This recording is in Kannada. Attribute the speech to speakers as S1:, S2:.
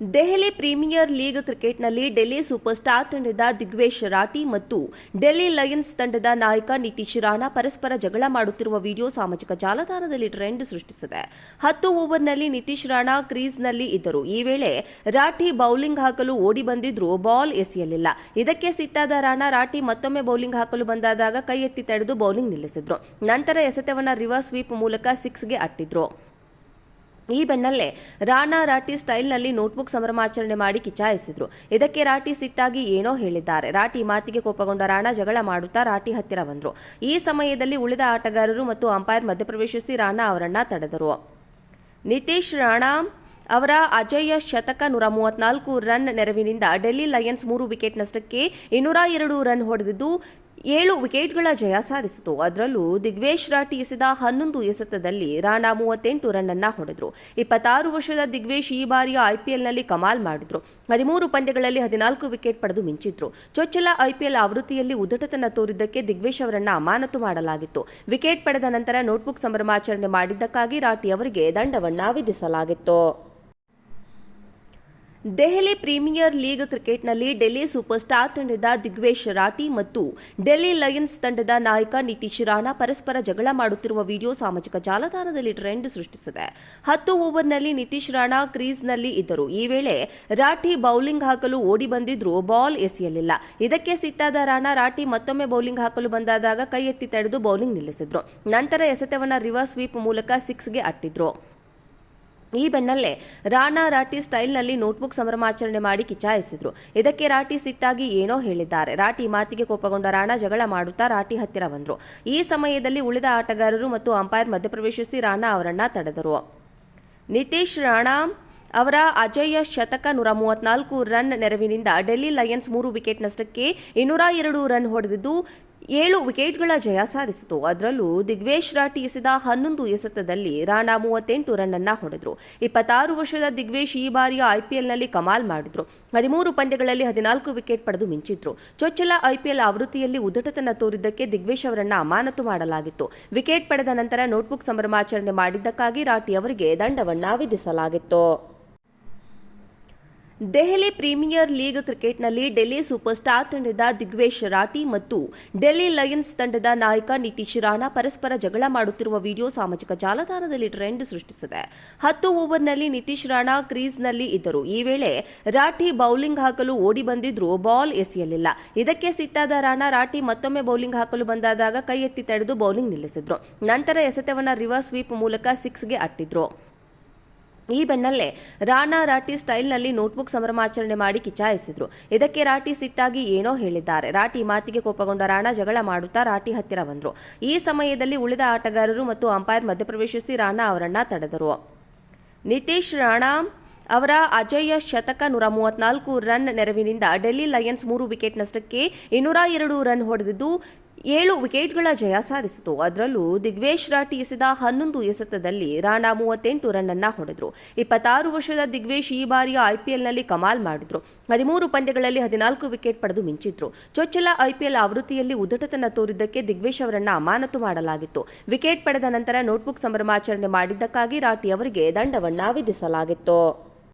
S1: ದೆಹಲಿ ಪ್ರೀಮಿಯರ್ ಲೀಗ್ ಕ್ರಿಕೆಟ್ನಲ್ಲಿ ಡೆಲ್ಲಿ ಸೂಪರ್ ಸ್ಟಾರ್ ತಂಡದ ದಿಗ್ವೇಶ್ ರಾಠಿ ಮತ್ತು ಡೆಲ್ಲಿ ಲಯನ್ಸ್ ತಂಡದ ನಾಯಕ ನಿತೀಶ್ ರಾಣಾ ಪರಸ್ಪರ ಜಗಳ ಮಾಡುತ್ತಿರುವ ವಿಡಿಯೋ ಸಾಮಾಜಿಕ ಜಾಲತಾಣದಲ್ಲಿ ಟ್ರೆಂಡ್ ಸೃಷ್ಟಿಸಿದೆ. ಹತ್ತು ಓವರ್ನಲ್ಲಿ ನಿತೀಶ್ ರಾಣಾ ಕ್ರೀಸ್ನಲ್ಲಿ ಇದ್ದರು. ಈ ವೇಳೆ ರಾಠಿ ಬೌಲಿಂಗ್ ಹಾಕಲು ಓಡಿ ಬಂದಿದ್ರು ಬಾಲ್ ಎಸೆಯಲಿಲ್ಲ. ಇದಕ್ಕೆ ಸಿಟ್ಟಾದ ರಾಣಾ ರಾಠಿ ಮತ್ತೊಮ್ಮೆ ಬೌಲಿಂಗ್ ಹಾಕಲು ಬಂದಾದಾಗ ಕೈ ಎತ್ತಿ ತಡೆದು ಬೌಲಿಂಗ್ ನಿಲ್ಲಿಸಿದ್ರು. ನಂತರ ಎಸೆತವನ್ನ ರಿವರ್ಸ್ ಸ್ವೀಪ್ ಮೂಲಕ ಸಿಕ್ಸ್ಗೆ ಅಟ್ಟಿದ್ರು. ಈ ಬೆನ್ನಲ್ಲೇ ರಾಣಾ ರಾಠಿ ಸ್ಟೈಲ್ನಲ್ಲಿ ನೋಟ್ಬುಕ್ ಸಂಭ್ರಮಾಚರಣೆ ಮಾಡಿ ಕಿಚಾಯಿಸಿದ್ರು ಇದಕ್ಕೆ ರಾಠಿ ಸಿಟ್ಟಾಗಿ ಏನೋ ಹೇಳಿದ್ದಾರೆ. ರಾಠಿ ಮಾತಿಗೆ ಕೋಪಗೊಂಡ ರಾಣಾ ಜಗಳ ಮಾಡುತ್ತಾ ರಾಠಿ ಹತ್ತಿರ ಬಂದರು. ಈ ಸಮಯದಲ್ಲಿ ಉಳಿದ ಆಟಗಾರರು ಮತ್ತು ಅಂಪೈರ್ ಮಧ್ಯಪ್ರವೇಶಿಸಿ ರಾಣಾ ಅವರನ್ನ ತಡೆದರು. ನಿತೀಶ್ ರಾಣಾ ಅವರ ಅಜೇಯ ಶತಕ ನೂರ ಮೂವತ್ನಾಲ್ಕು ರನ್ ನೆರವಿನಿಂದ ಡೆಲ್ಲಿ ಲಯನ್ಸ್ ಮೂರು ವಿಕೆಟ್ ನಷ್ಟಕ್ಕೆ ಇನ್ನೂರ ಎರಡು ರನ್ ಹೊಡೆದಿದ್ದು ಏಳು ವಿಕೆಟ್ಗಳ ಜಯ ಸಾಧಿಸಿತು. ಅದರಲ್ಲೂ ದಿಗ್ವೇಶ್ ರಾಠಿ ಎಸೆದ ಹನ್ನೊಂದು ಎಸೆತದಲ್ಲಿ ರಾಣಾ ಮೂವತ್ತೆಂಟು ರನ್ ಅನ್ನ ಹೊಡೆದ್ರು. ಇಪ್ಪತ್ತಾರು ವರ್ಷದ ದಿಗ್ವೇಶ್ ಈ ಬಾರಿಯ ಐಪಿಎಲ್ನಲ್ಲಿ ಕಮಾಲ್ ಮಾಡಿದ್ರು. ಹದಿಮೂರು ಪಂದ್ಯಗಳಲ್ಲಿ ಹದಿನಾಲ್ಕು ವಿಕೆಟ್ ಪಡೆದು ಮಿಂಚಿದ್ರು. ಚೊಚ್ಚಲ ಐಪಿಎಲ್ ಆವೃತ್ತಿಯಲ್ಲಿ ಉದಟತನ ತೋರಿದ್ದಕ್ಕೆ ದಿಗ್ವೇಶ್ ಅವರನ್ನ ಅಮಾನತು ಮಾಡಲಾಗಿತ್ತು. ವಿಕೆಟ್ ಪಡೆದ ನಂತರ ನೋಟ್ಬುಕ್ ಸಂಭ್ರಮಾಚರಣೆ ಮಾಡಿದ್ದಕ್ಕಾಗಿ ರಾಠಿ ಅವರಿಗೆ ದಂಡವನ್ನ ವಿಧಿಸಲಾಗಿತ್ತು. ದೆಹಲಿ ಪ್ರೀಮಿಯರ್ ಲೀಗ್ ಕ್ರಿಕೆಟ್ನಲ್ಲಿ ಡೆಲ್ಲಿ ಸೂಪರ್ ಸ್ಟಾರ್ ತಂಡದ ದಿಗ್ವೇಶ್ ರಾಠಿ ಮತ್ತು ಡೆಲ್ಲಿ ಲಯನ್ಸ್ ತಂಡದ ನಾಯಕ ನಿತೀಶ್ ರಾಣಾ ಪರಸ್ಪರ ಜಗಳ ಮಾಡುತ್ತಿರುವ ವಿಡಿಯೋ ಸಾಮಾಜಿಕ ಜಾಲತಾಣದಲ್ಲಿ ಟ್ರೆಂಡ್ ಸೃಷ್ಟಿಸಿದೆ. ಹತ್ತು ಓವರ್ನಲ್ಲಿ ನಿತೀಶ್ ರಾಣಾ ಕ್ರೀಸ್ನಲ್ಲಿ ಇದ್ದರು. ಈ ವೇಳೆ ರಾಠಿ ಬೌಲಿಂಗ್ ಹಾಕಲು ಓಡಿ ಬಂದಿದ್ರೂ ಬಾಲ್ ಎಸೆಯಲಿಲ್ಲ. ಇದಕ್ಕೆ ಸಿಟ್ಟಾದ ರಾಣಾ ರಾಠಿ ಮತ್ತೊಮ್ಮೆ ಬೌಲಿಂಗ್ ಹಾಕಲು ಬಂದಾದಾಗ ಕೈ ತಡೆದು ಬೌಲಿಂಗ್ ನಿಲ್ಲಿಸಿದ್ರು. ನಂತರ ಎಸೆತವನ್ನ ರಿವರ್ಸ್ ಸ್ವೀಪ್ ಮೂಲಕ ಸಿಕ್ಸ್ಗೆ ಅಟ್ಟಿದ್ರು. ಈ ಬೆನ್ನಲ್ಲೇ ರಾಣಾ ರಾಠಿ ಸ್ಟೈಲ್ನಲ್ಲಿ ನೋಟ್ಬುಕ್ ಸಂಭ್ರಮಾಚರಣೆ ಮಾಡಿ ಕಿಚಾಯಿಸಿದ್ರು ಇದಕ್ಕೆ ರಾಠಿ ಸಿಟ್ಟಾಗಿ ಏನೋ ಹೇಳಿದ್ದಾರೆ. ರಾಠಿ ಮಾತಿಗೆ ಕೋಪಗೊಂಡ ರಾಣಾ ಜಗಳ ಮಾಡುತ್ತಾ ರಾಠಿ ಹತ್ತಿರ ಬಂದರು. ಈ ಸಮಯದಲ್ಲಿ ಉಳಿದ ಆಟಗಾರರು ಮತ್ತು ಅಂಪೈರ್ ಮಧ್ಯಪ್ರವೇಶಿಸಿ ರಾಣಾ ಅವರನ್ನ ತಡೆದರು. ನಿತೀಶ್ ರಾಣಾ ಅವರ ಅಜಯ ಶತಕ ನೂರ ಮೂವತ್ನಾಲ್ಕು ರನ್ ನೆರವಿನಿಂದ ಡೆಲ್ಲಿ ಲಯನ್ಸ್ ಮೂರು ವಿಕೆಟ್ ನಷ್ಟಕ್ಕೆ ಇನ್ನೂರ ಎರಡು ರನ್ ಹೊಡೆದಿದ್ದು ಏಳು ವಿಕೆಟ್ಗಳ ಜಯ ಸಾಧಿಸಿತು. ಅದರಲ್ಲೂ ದಿಗ್ವೇಶ್ ರಾಠಿ ಎಸೆದ ಹನ್ನೊಂದು ಎಸೆತದಲ್ಲಿ ರಾಣಾ ಮೂವತ್ತೆಂಟು ರನ್ ಅನ್ನ ಹೊಡೆದ್ರು. ಇಪ್ಪತ್ತಾರು ವರ್ಷದ ದಿಗ್ವೇಶ್ ಈ ಬಾರಿಯ ಐಪಿಎಲ್ನಲ್ಲಿ ಕಮಾಲ್ ಮಾಡಿದ್ರು. ಹದಿಮೂರು ಪಂದ್ಯಗಳಲ್ಲಿ ಹದಿನಾಲ್ಕು ವಿಕೆಟ್ ಪಡೆದು ಮಿಂಚಿದ್ರು. ಚೊಚ್ಚಲ ಐಪಿಎಲ್ ಆವೃತ್ತಿಯಲ್ಲಿ ಉದಟತನ ತೋರಿದ್ದಕ್ಕೆ ದಿಗ್ವೇಶ್ ಅವರನ್ನ ಅಮಾನತು ಮಾಡಲಾಗಿತ್ತು. ವಿಕೆಟ್ ಪಡೆದ ನಂತರ ನೋಟ್ಬುಕ್ ಸಂಭ್ರಮಾಚರಣೆ ಮಾಡಿದ್ದಕ್ಕಾಗಿ ರಾಠಿ ಅವರಿಗೆ ದಂಡವನ್ನ ವಿಧಿಸಲಾಗಿತ್ತು. ದೆಹಲಿ ಪ್ರೀಮಿಯರ್ ಲೀಗ್ ಕ್ರಿಕೆಟ್ನಲ್ಲಿ ಡೆಲ್ಲಿ ಸೂಪರ್ ಸ್ಟಾರ್ ತಂಡದ ದಿಗ್ವೇಶ್ ರಾಠಿ ಮತ್ತು ಡೆಲ್ಲಿ ಲಯನ್ಸ್ ತಂಡದ ನಾಯಕ ನಿತೀಶ್ ರಾಣಾ ಪರಸ್ಪರ ಜಗಳ ಮಾಡುತ್ತಿರುವ ವಿಡಿಯೋ ಸಾಮಾಜಿಕ ಜಾಲತಾಣದಲ್ಲಿ ಟ್ರೆಂಡ್ ಸೃಷ್ಟಿಸಿದೆ. ಹತ್ತು ಓವರ್ನಲ್ಲಿ ನಿತೀಶ್ ರಾಣಾ ಕ್ರೀಸ್ನಲ್ಲಿ ಇದ್ದರು. ಈ ವೇಳೆ ರಾಠಿ ಬೌಲಿಂಗ್ ಹಾಕಲು ಓಡಿ ಬಂದಿದ್ರು ಬಾಲ್ ಎಸೆಯಲಿಲ್ಲ. ಇದಕ್ಕೆ ಸಿಟ್ಟಾದ ರಾಣಾ ರಾಠಿ ಮತ್ತೊಮ್ಮೆ ಬೌಲಿಂಗ್ ಹಾಕಲು ಬಂದಾದಾಗ ಕೈ ಎತ್ತಿ ತಡೆದು ಬೌಲಿಂಗ್ ನಿಲ್ಲಿಸಿದ್ರು. ನಂತರ ಎಸೆತವನ್ನ ರಿವರ್ಸ್ ಸ್ವೀಪ್ ಮೂಲಕ ಸಿಕ್ಸ್ಗೆ ಅಟ್ಟಿದ್ರು. ಈ ಬೆನ್ನಲ್ಲೇ ರಾಣಾ ರಾಠಿ ಸ್ಟೈಲ್ನಲ್ಲಿ ನೋಟ್ಬುಕ್ ಸಂಭ್ರಮಾಚರಣೆ ಮಾಡಿ ಕಿಚಾಯಿಸಿದ್ರು ಇದಕ್ಕೆ ರಾಠಿ ಸಿಟ್ಟಾಗಿ ಏನೋ ಹೇಳಿದ್ದಾರೆ. ರಾಠಿ ಮಾತಿಗೆ ಕೋಪಗೊಂಡ ರಾಣಾ ಜಗಳ ಮಾಡುತ್ತಾ ರಾಠಿ ಹತ್ತಿರ ಬಂದರು. ಈ ಸಮಯದಲ್ಲಿ ಉಳಿದ ಆಟಗಾರರು ಮತ್ತು ಅಂಪೈರ್ ಮಧ್ಯಪ್ರವೇಶಿಸಿ ರಾಣಾ ಅವರನ್ನ ತಡೆದರು. ನಿತೀಶ್ ರಾಣಾ ಅವರ ಅಜೇಯ ಶತಕ ನೂರ ಮೂವತ್ನಾಲ್ಕು ರನ್ ನೆರವಿನಿಂದ ಡೆಲ್ಲಿ ಲಯನ್ಸ್ ಮೂರು ವಿಕೆಟ್ ನಷ್ಟಕ್ಕೆ ಇನ್ನೂರ ಎರಡು ರನ್ ಹೊಡೆದಿದ್ದು ಏಳು ವಿಕೆಟ್ಗಳ ಜಯ ಸಾಧಿಸಿತು. ಅದರಲ್ಲೂ ದಿಗ್ವೇಶ್ ರಾಠಿ ಎಸೆದ ಹನ್ನೊಂದು ಎಸೆತದಲ್ಲಿ ರಾಣಾ ಮೂವತ್ತೆಂಟು ರನ್ ಅನ್ನ ಹೊಡೆದ್ರು. ಇಪ್ಪತ್ತಾರು ವರ್ಷದ ದಿಗ್ವೇಶ್ ಈ ಬಾರಿಯ ಐಪಿಎಲ್ನಲ್ಲಿ ಕಮಾಲ್ ಮಾಡಿದ್ರು. ಹದಿಮೂರು ಪಂದ್ಯಗಳಲ್ಲಿ ಹದಿನಾಲ್ಕು ವಿಕೆಟ್ ಪಡೆದು ಮಿಂಚಿದ್ರು. ಚೊಚ್ಚಲ ಐಪಿಎಲ್ ಆವೃತ್ತಿಯಲ್ಲಿ ಉದ್ದಟತನ ತೋರಿದ್ದಕ್ಕೆ ದಿಗ್ವೇಶ್ ಅವರನ್ನ ಅಮಾನತು ಮಾಡಲಾಗಿತ್ತು. ವಿಕೆಟ್ ಪಡೆದ ನಂತರ ನೋಟ್ಬುಕ್ ಸಂಭ್ರಮಾಚರಣೆ ಮಾಡಿದ್ದಕ್ಕಾಗಿ ರಾಠಿ ಅವರಿಗೆ ದಂಡವನ್ನ ವಿಧಿಸಲಾಗಿತ್ತು.